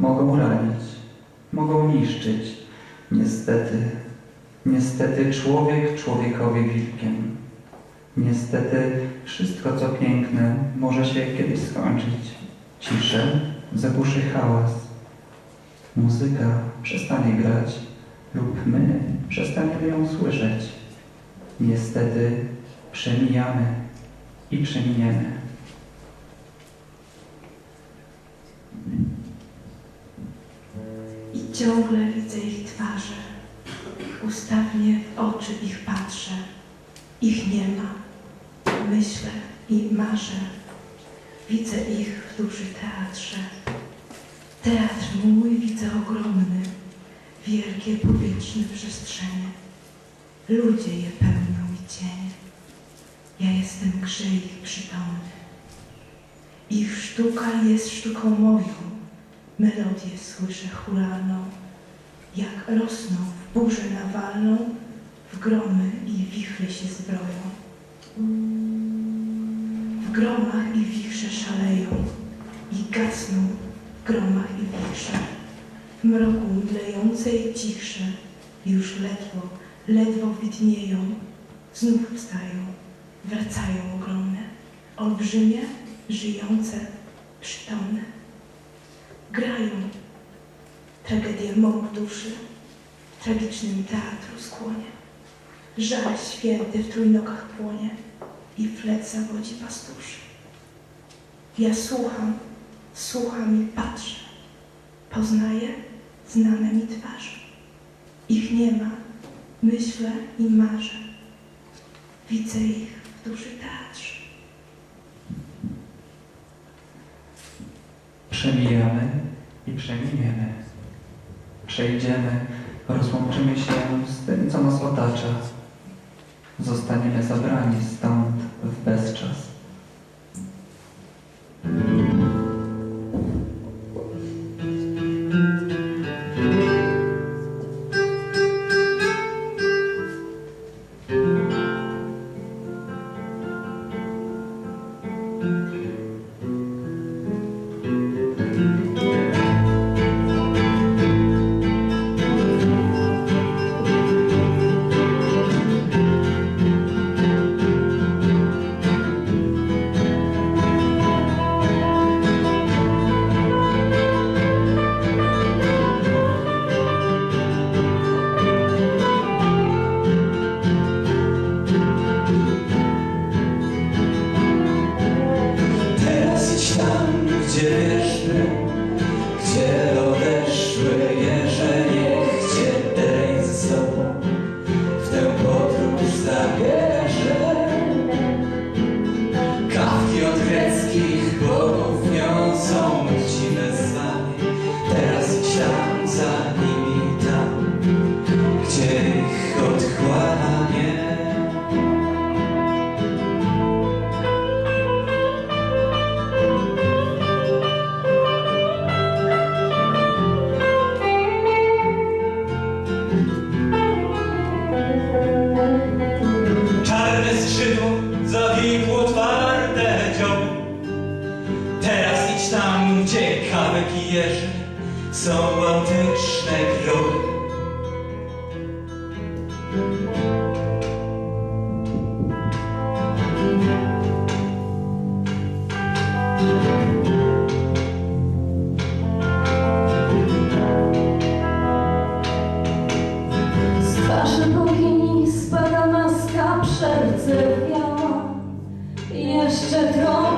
mogą ranić, mogą niszczyć. Niestety, niestety człowiek człowiekowi wilkiem. Niestety wszystko co piękne może się kiedyś skończyć. Ciszę zaburzy hałas. Muzyka przestanie grać lub my przestaniemy ją słyszeć. Niestety przemijamy i przeminiemy. I ciągle widzę ich twarze, ustawnie w oczy ich patrzę. Ich nie ma, myślę i marzę. Widzę ich w duży teatrze. Teatr mój widzę ogromny, wielkie powietrzne przestrzenie. Ludzie je pełnią i cienie. Ja jestem grze ich przytomny. Ich sztuka jest sztuką moją. Melodię słyszę chóralną, jak rosną w burzę nawalną, w gromy i wichry się zbroją. W gromach i wichrze szaleją i gasną w gromach i wichrze. W mroku mdlejącej cichsze już ledwo, ledwo widnieją, znów wstają, wracają ogromne, olbrzymie, żyjące, przytomne grają tragedię mą w duszy, tragicznym teatru skłonie. Żal święty w trójnogach płonie i flet zawodzi pastuszy. Ja słucham, słucham i patrzę, poznaję znane mi twarze. Ich nie ma, myślę i marzę. Widzę ich w duszy teatrze. Przemijamy i przeminiemy. Przejdziemy, rozłączymy się z tym, co nas otacza. Zostaniemy zabrani stąd w bezczas. Są antyczne groby. Z twarzy bogini spada maska przercewiała Jeszcze trochę